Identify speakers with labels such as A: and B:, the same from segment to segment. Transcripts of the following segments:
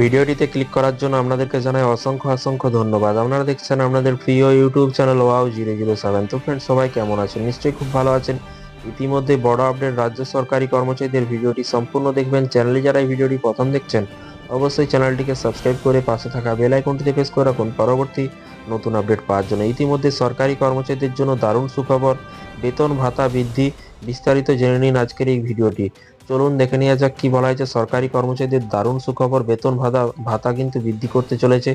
A: ভিডিওটিতে ক্লিক করার জন্য আপনাদেরকে জানাই অসংখ্য অসংখ্য ধন্যবাদ। আপনারা দেখছেন আপনাদের প্রিয় YouTube channel wow zero zero seven. তো ফ্রেন্ড সবাই কেমন আছেন? নিশ্চয়ই খুব ভালো আছেন। ইতিমধ্যে বড় আপডেট রাজ্য সরকারি কর্মচারীদের ভিডিওটি সম্পূর্ণ দেখবেন। চ্যানেলে যারা এই ভিডিওটি প্রথম দেখছেন, অবশ্যই চ্যানেলটিকে সাবস্ক্রাইব করে পাশে থাকা বেল আইকনটিতে প্রেস করে রাখুন পরবর্তী নতুন আপডেট পাওয়ার জন্য। ইতিমধ্যে সরকারি কর্মচারীদের জন্য দারুণ সুখবর। বেতন ভাতা বৃদ্ধি বিস্তারিত জেনে নিন আজকের এই ভিডিওটি। চলুন দেখে নেওয়া যাক কি বলা হয়েছে। সরকারি কর্মচারীদের দারুণ সুখবর, বেতন ভাতা ভাতা কিন্তু বৃদ্ধি করতে চলেছে।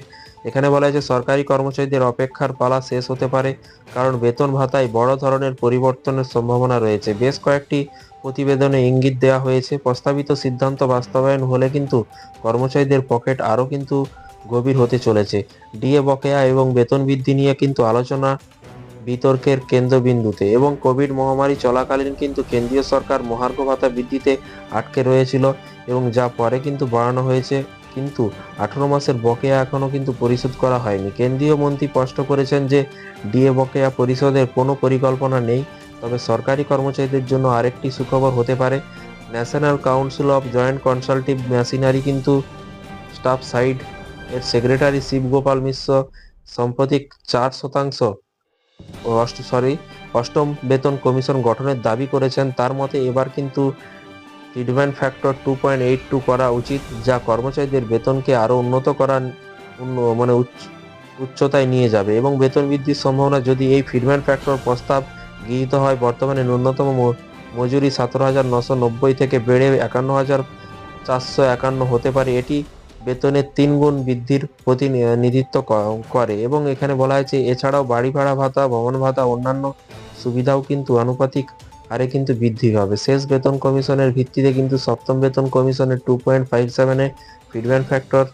A: এখানে বলা হয়েছে, সরকারি কর্মচারীদের অপেক্ষার পালা শেষ হতে পারে, কারণ বেতন ভাতায় বড় ধরনের পরিবর্তনের সম্ভাবনা রয়েছে। বেশ কয়েকটি প্রতিবেদনে ইঙ্গিত দেওয়া হয়েছে। প্রস্তাবিত সিদ্ধান্ত বাস্তবায়ন হলে কিন্তু কর্মচারীদের পকেট আরও কিন্তু গভীর হতে চলেছে। ডিএ বকেয়া এবং বেতন বৃদ্ধি নিয়ে কিন্তু আলোচনা বিতর্কের কেন্দ্রবিন্দুতে এবং কোভিড মহামারী চলাকালীন কিন্তু কেন্দ্রীয় সরকার মহার্ঘ ভাতা বৃদ্ধিতে আটকে রয়েছিল এবং যা পরে কিন্তু বাড়ানো হয়েছে। কিন্তু আঠারো মাসের বকেয়া এখনও কিন্তু পরিশোধ করা হয়নি। কেন্দ্রীয় মন্ত্রী স্পষ্ট করেছেন যে ডিএ বকেয়া পরিশোধের কোনো পরিকল্পনা নেই। তবে সরকারি কর্মচারীদের জন্য আরেকটি সুখবর হতে পারে। National council of joint consultative machinery কিন্তু স্টাফ সাইড এর সেক্রেটারি শিবগোপাল মিশ্র সম্প্রতি চার শতাংশ সরি অষ্টম বেতন কমিশন গঠনের দাবি করেছেন। তার মতে এবার কিন্তু fitment factor two point eight two করা উচিত, যা কর্মচারীদের বেতনকে আরও উন্নত করার মানে উচ্চ, উচ্চতায় নিয়ে যাবে। এবং বেতন বৃদ্ধির সম্ভাবনা যদি এই ফিডম্যান ফ্যাক্টর প্রস্তাব গৃহীত হয়, বর্তমানে ন্যূনতম মজুরি সতেরো হাজার নশো নব্বই থেকে বেড়ে একান্ন হাজার চারশো একান্ন হতে পারে। এটি বেতনের তিন গুণ বৃদ্ধির প্রতিনিধিত্ব করে এবং এখানে বলা হয়েছে, এছাড়াও বাড়ি ভাড়া ভাতা, ভবন ভাতা, অন্যান্য সুবিধাও কিন্তু আনুপাতিক হারে কিন্তু বৃদ্ধি হবে শেষ বেতন কমিশনের ভিত্তিতে কিন্তু সপ্তম বেতন কমিশনের টু পয়েন্ট ফাইভ সেভেনে ফিডব্যান ফ্যাক্টর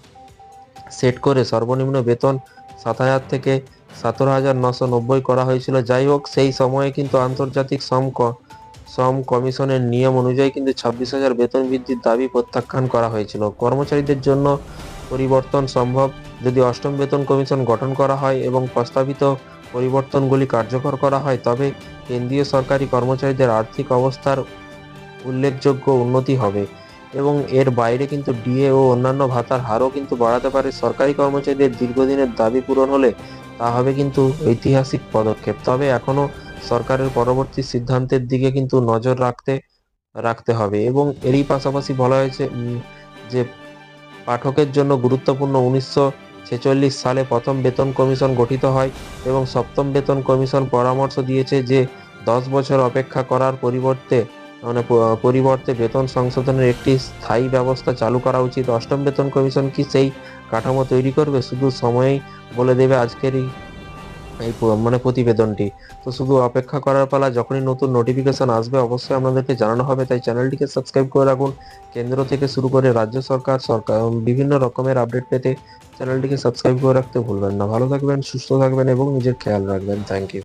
A: সেট করে সর্বনিম্ন বেতন সাত হাজার থেকে সতেরো হাজার নশো নব্বই করা হয়েছিল। যাই হোক, সেই সময়ে কিন্তু আন্তর্জাতিক শ্রম শ্রম কমিশনের নিয়ম অনুযায়ী কিন্তু ছাব্বিশ হাজার বেতন বৃদ্ধির দাবি প্রত্যাখ্যান করা হয়েছিল। কর্মচারীদের জন্য পরিবর্তন সম্ভব যদি অষ্টম বেতন কমিশন গঠন করা হয় এবং প্রস্তাবিত পরিবর্তনগুলি কার্যকর করা হয়, তবে কেন্দ্রীয় সরকারি কর্মচারীদের আর্থিক অবস্থার উল্লেখযোগ্য উন্নতি হবে এবং এর বাইরে কিন্তু ডিএ ও অন্যান্য ভাতার হারও কিন্তু বাড়াতে পারে। সরকারি কর্মচারীদের দীর্ঘদিনের দাবি পূরণ হলে তা হবে কিন্তু ঐতিহাসিক পদক্ষেপ। তবে এখনও সরকারের পরবর্তী সিদ্ধান্তের দিকে কিন্তু নজর রাখতে রাখতে হবে এবং এরই পাশাপাশি বলা হয়েছে যে পাঠকের জন্য গুরুত্বপূর্ণ উনিশশো ছেচল্লিশ সালে প্রথম বেতন কমিশন গঠিত হয় এবং সপ্তম বেতন কমিশন পরামর্শ দিয়েছে যে দশ বছর অপেক্ষা করার পরিবর্তে মানে পরিবর্তে বেতন সংশোধনের একটি স্থায়ী ব্যবস্থা চালু করা উচিত। অষ্টম বেতন কমিশন কি সেই কাঠামো তৈরি করবে? শুধু সময়েই বলে দেবে আজকেরই প- মানে প্রতিবেদনটি। তো শুধু অপেক্ষা করার পালা, যখনই নতুন নোটিফিকেশন আসবে, অবশ্যই আপনাদেরকে জানানো হবে। তাই চ্যানেলটিকে সাবস্ক্রাইব করে রাখুন। কেন্দ্র থেকে শুরু করে রাজ্য সরকার সরকার বিভিন্ন রকমের আপডেট পেতে চ্যানেলটিকে সাবস্ক্রাইব করে রাখতে ভুলবেন না। ভালো থাকবেন, সুস্থ থাকবেন এবং নিজের খেয়াল রাখবেন। Thank you